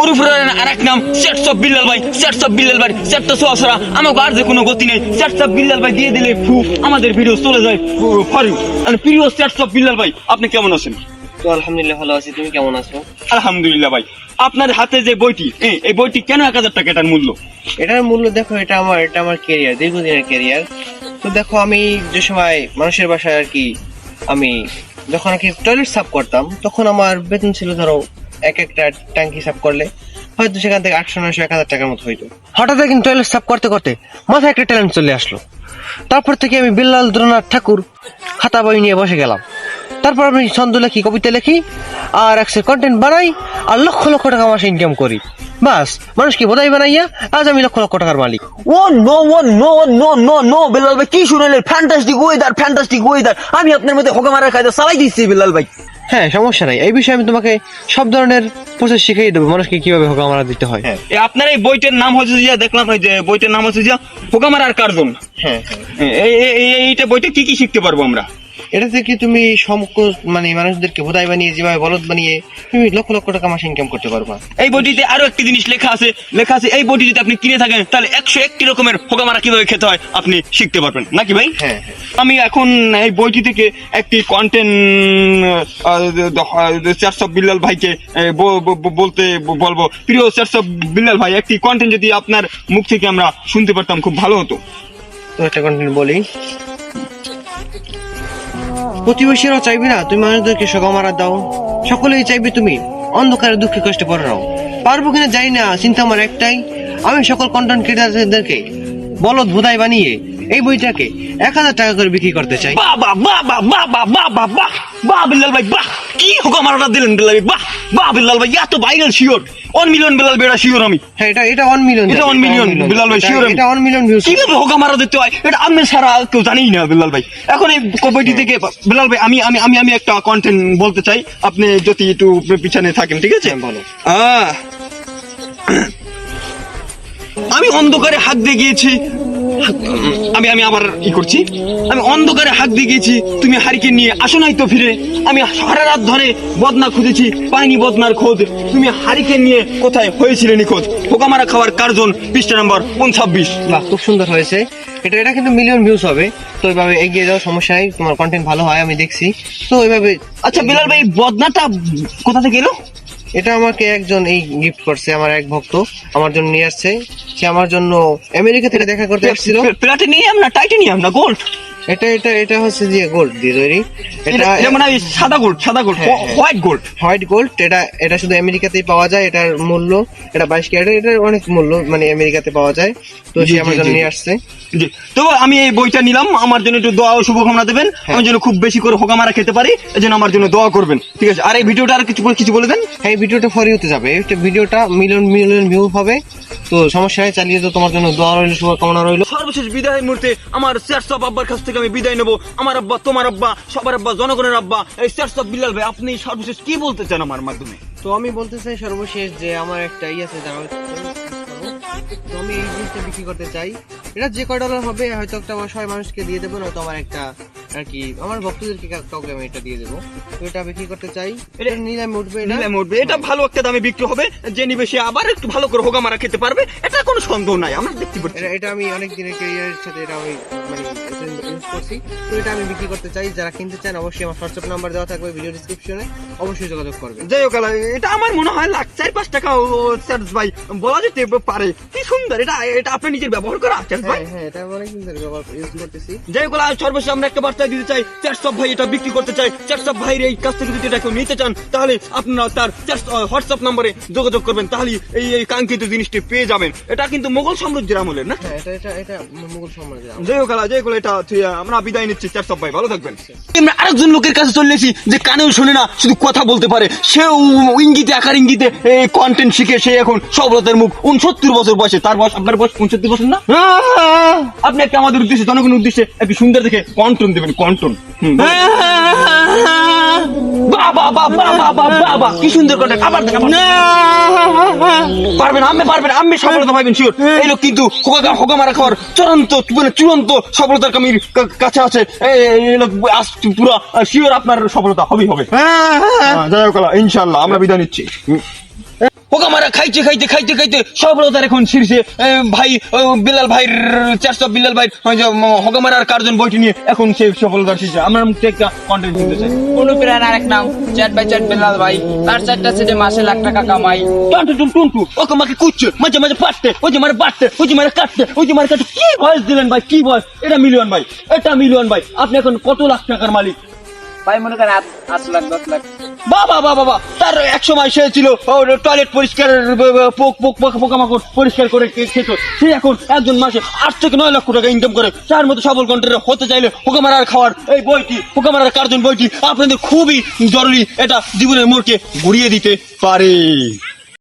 ওরফের আর এক নাম সেট সব বিল্লাল ভাই। সেট সব বিল্লাল ভাই সেটটা সোয়াশরা আমাকে আর যে কোনো গতি নেই। সেট সব বিল্লাল ভাই দিয়ে দিলে ফু আমাদের ভিডিও চলে যায় ফরি। মানে প্রিয় সেট সব বিল্লাল ভাই আপনি কেমন আছেন? তো আলহামদুলিল্লাহ ভালো আছি। তুমি কেমন আছো? আলহামদুলিল্লাহ ভাই। আপনার হাতে যে বইটি এই বইটি কেন এক হাজার টাকা এটার মূল্য? এটার মূল্য দেখো এটা আমার এটা আমার ক্যারিয়ার দীর্ঘদিনের কেরিয়ার তো দেখো আমি যে সময় মানুষের বাসায় আর কি আমি যখন আর কি টয়লেট সাফ করতাম তখন আমার বেতন ছিল ধরো এক একটা ট্যাঙ্কি সাফ করলে হয়তো সেখান থেকে আটশো নয়শো এক হাজার টাকার মতো হইতো। হঠাৎ একদিন টয়লেট সাফ করতে করতে মাথায় একটা ট্যালেন্ট চলে আসলো। তারপর থেকে আমি বিল্লাল দ্রোনাথ ঠাকুর খাতা বই নিয়ে বসে গেলাম। তারপর আমি ছন্দ লেখি কবিতা লেখি আর একসে কন্টেন্ট বানাই আর লক্ষ লক্ষ টাকা মাসে ইনকাম করি। বাস মানুষকে বোধাই বানাইয়া? আজ আমি লক্ষ লক্ষ টাকার মালিক। ও no oh no no no no Billal ভাই কি শুনালেন ফ্যান্টাস্টিক ওয়েদার ফ্যান্টাস্টিক ওয়েদার আমি আপনার মধ্যে হোকা মারার কায়দা চালাই দিচ্ছি বিল্লাল ভাই। হ্যাঁ সমস্যা নাই। এই বিষয়ে আমি তোমাকে সব ধরনের প্রসেস শিখিয়ে দেবো। মানুষকে কীভাবে হোকা মারা দিতে হয়। হ্যাঁ। এ, আপনার এই বইটার নাম হচ্ছে যে দেখলাম এই যে বইটার নাম হচ্ছে যে হোকামারার কার্জন হ্যাঁ এই এই- এই- এইটা বইটা কি কি শিখতে পারব আমরা? এটা থেকে তুমি সমক মানে মানুষদেরকে বোধাই বানিয়ে যেভাবে বলদ বানিয়ে তুমি লক্ষ লক্ষ টাকা মাসে ইনকাম করতে পারবা। এই বইটিতে আরও একটি জিনিস লেখা আছে। লেখা আছে এই বইটি যদি আপনি কিনে থাকেন তাহলে একশো একটি রকমের হোকামারা কীভাবে খেতে হয় আপনি শিখতে পারবেন। নাকি ভাই? হ্যাঁ হ্যাঁ। আমি এখন এই বইটি থেকে একটি কন্টেন্ট চারশো বিল্লাল ভাইকে বলতে বলব। প্রিয় চারশো বিল্লাল ভাই একটি কন্টেন্ট যদি আপনার মুখ থেকে আমরা শুনতে পারতাম খুব ভালো হতো। তো একটা কন্টেন্ট বলি। প্রতিবেশীরাও চাইবে না, তুমি মানুষদেরকে সগা মারা দাও। সকলেই চাইবে তুমি অন্ধকারে দুঃখে কষ্টে পড়ে নাও পারব কিনা জানি না, চিন্তা আমার একটাই, আমি সকল কন্টেন্ট ক্রিয়েটারদেরকে বলদ ভোদাই বানিয়ে এই বইটাকে এক হাজার টাকা করে বিক্রি করতে চাই বাহ বাহ বাহ বাহ বাহ বাহ বাহ বাহ বাহ বাহ বিল্লাল ভাই বাহ কি হোকামারাটা দিলেন বিল্লাল ভাই বাহ বাহ বিল্লাল ভাই এত viral sure one million Billal বেড়া শিওর আমি হ্যাঁ এটা এটা ওয়ান মিলিয়ন এটা 1 million, বিলাল ভাই, আমি। এটা ওয়ান মিলিয়ন ভিউজ কীভাবে হোকা মারা দিতে হয় এটা আমি সারা কেউ জানেই না বিল্লাল ভাই এখন এই বইটি থেকে বিল্লাল ভাই আমি আমি আমি আমি একটা কন্টেন্ট বলতে চাই আপনি যদি একটু পিছনে থাকেন ঠিক আছে বলো আমি অন্ধকারে হাত দিয়ে গিয়েছি আমি আমি আবার ই করছি। আমি অন্ধকারে হাত দিয়ে গিয়েছি। তুমি হারিকে নিয়ে আসো নাই তো ফিরে। আমি সারা রাত ধরে বদনা খুঁজেছি পাইনি বদনার খোঁজ। তুমি হারিকেন নিয়ে কোথায় হয়েছিলে নিখোঁজ? পোকামারা খাওয়ার কার্জন পৃষ্ঠা নাম্বার উনছাব্বিশ। বাহ খুব সুন্দর হয়েছে। এটা এটা কিন্তু মিলিয়ন ভিউজ হবে। তো এইভাবে এগিয়ে যাও সমস্যা তোমার কন্টেন্ট ভালো হয় আমি দেখছি। তো এইভাবে আচ্ছা বিলাল ভাই বদনাটা কোথা থেকে এলো? এটা আমাকে একজন এই গিফট করছে আমার এক ভক্ত। আমার জন্য নিয়ে আসছে। সে আমার জন্য আমেরিকা থেকে দেখা করতে আসছিল প্লাটিনিয়াম না টাইটেনিয়াম না গোল্ড? এটা এটা এটা হচ্ছে যে গোল্ড দিয়ে তৈরি। এটা আমি সাদা গোল্ড সাদা গোল্ড হ্যাঁ, হ্যাঁ। হোয়াইট গোল্ড হোয়াইট গোল্ড এটা এটা শুধু আমেরিকাতেই পাওয়া যায় এটার মূল্য এটা বাইশ ক্যারেট এটার অনেক মূল্য মানে আমেরিকাতে পাওয়া যায়। তো সে আমার জন্য নিয়ে আসছে। জি। তো আমি এই বইটা নিলাম আমার জন্য একটু দোয়া ও শুভকামনা দেবেন। আমি যেন খুব বেশি করে হোকামারা খেতে পারি এজন্য আমার জন্য দোয়া করবেন। ঠিক আছে আর এই ভিডিওটা আর কিছু কিছু বলে দেন? হ্যাঁ এই ভিডিওটা ফরি হতে যাবে। এই ভিডিওটা মিলিয়ন মিলিয়ন ভিউ হবে। তো সমস্যা নেই চালিয়ে তো তোমার জন্য দোয়া রইল শুভকামনা রইল। সর্বশেষ বিদায়ের মুহূর্তে আমার শেরসব আব্বার কাছ থেকে আমি বিদায় নেব। আমার আব্বা তোমার আব্বা সবার আব্বা জনগণের আব্বা। এই শেরসব বিল্লাল ভাই আপনি সর্বশেষ কি বলতে চান আমার মাধ্যমে? তো আমি বলতে চাই সর্বশেষ যে আমার একটা ই আছে দাঁড়াও তো আমি এই জিনিসটা বিক্রি করতে চাই। এটা যে কয় ডলার হবে হয়তো একটা আমার সবাই মানুষকে দিয়ে দেবো নয়তো আমার একটা আর কি আমার ভক্তদেরকে কাউকে আমি এটা দিয়ে দেবো? তো এটা বিক্রি করতে চাই? এটা নিলামে উঠবে নিলামে উঠবে। এটা ভালো একটা দামে বিক্রি হবে। যে নিবে সে আবার একটু ভালো করে হোকামারা খেতে পারবে। এটা কোনো সন্দেহ নাই আমরা দেখতে পাচ্ছি। এটা আমি অনেক দিনের ক্যারিয়ারের সাথে এটা আমি মানে ইউজ করছি। তো এটা আমি বিক্রি করতে চাই। যারা কিনতে চান অবশ্যই আমার হোয়াটসঅ্যাপ নাম্বার দেওয়া থাকবে ভিডিও ডিসক্রিপশনে অবশ্যই যোগাযোগ করবেন। যাই হোক এটা আমার মনে হয় লাখ চার পাঁচ টাকা চার্জ ভাই বলা যেতে পারে। কি সুন্দর এটা এটা আপনি নিজের ব্যবহার করা চার্জ ভাই? হ্যাঁ হ্যাঁ এটা অনেক দিন ধরে ব্যবহার ইউজ করতেছি। যাই হোক সর্বশেষ আমরা একটা বার্তা দিতে চাই চারশো ভাই এটা বিক্রি করতে চাই চারশো ভাইয়ের এই কাছ থেকে যদি এটা কেউ নিতে চান তাহলে আপনারা তার হোয়াটসঅ্যাপ নম্বরে যোগাযোগ করবেন তাহলে এই এই কাঙ্ক্ষিত জিনিসটি পেয়ে যাবেন। এটা কিন্তু মোগল সাম্রাজ্যের আমলের না? হ্যাঁ। যাই হোক যাই হোক এটা আমরা বিদায় নিচ্ছি চারশো ভাই ভালো থাকবেন। আমরা আরেকজন লোকের কাছে চলে এসেছি যে কানেও শোনে না শুধু কথা বলতে পারে। সেও ইঙ্গিতে আকার ইঙ্গিতে কন্টেন্ট শিখে সে এখন সবলতার মুখ। উনসত্তর বছর বয়সে তার বয়স আপনার বয়স উনসত্তর বছর না? আপনি একটা আমাদের উদ্দেশ্যে জনগণের উদ্দেশ্যে একটু সুন্দর দেখে কন্টন দেবেন। কন্টন বাবা বাবা বাবা বাবা কি সুন্দর আবার পারবেন আমি পারবেন আমি সফলতা পাইবেন শিওর এই লোক কিন্তু হোকা হোকা মারা খাওয়ার চূড়ান্ত মানে চূড়ান্ত সফলতার কামির কাছে আছে। এই লোক আজ পুরো শিওর আপনার সফলতা হবেই হবে। হ্যাঁ, যাই হোক আল্লাহ, ইনশাআল্লাহ আমরা বিদায় নিচ্ছি। হোকামারা খাইতে খাইতে খাইতে খাইতে সফলতার এখন শীর্ষে ভাই বিলাল ভাইয়ের চারশো বিলাল ভাই হোকামারার কার্জন বইটি নিয়ে এখন সে সফলতার শীর্ষে। আমরা মুখে একটা কন্টেন্ট দিতে চাই। অনুপ্রেরণার আরেক নাম চ্যাট বাই চ্যাট বেলাল ভাই। তার চারটা সেটে মাসে লাখ টাকা কামাই টন্টু টুন টুনটু ওকে মাকে কুচ্ছে মাঝে মাঝে পাটতে ওই যে মারে পাটতে ওই যে মারে কাটতে ওই যে মারে কাটতে। কি ভয়েস দিলেন ভাই কি ভয়েস এটা মিলিয়ন ভাই এটা মিলিয়ন ভাই। আপনি এখন কত লাখ টাকার মালিক? ভাই, মনে করেন আট লাখ, দশ লাখ। বাবা বাবা বাবা, তার এক সময় সে ছিল টয়লেট পরিষ্কার পোক পোক পোক, পোকামাকড় পরিষ্কার করে খেত। সে এখন একজন মাসে আট থেকে নয় লক্ষ টাকা ইনকাম করে। তার মতো সবল কন্টেন্ট হতে চাইলে পোকামারার খাওয়ার এই বইটি, পোকামারার কার্জন বইটি আপনাদের খুবই জরুরি। এটা জীবনের মোড়কে ঘুরিয়ে দিতে পারে।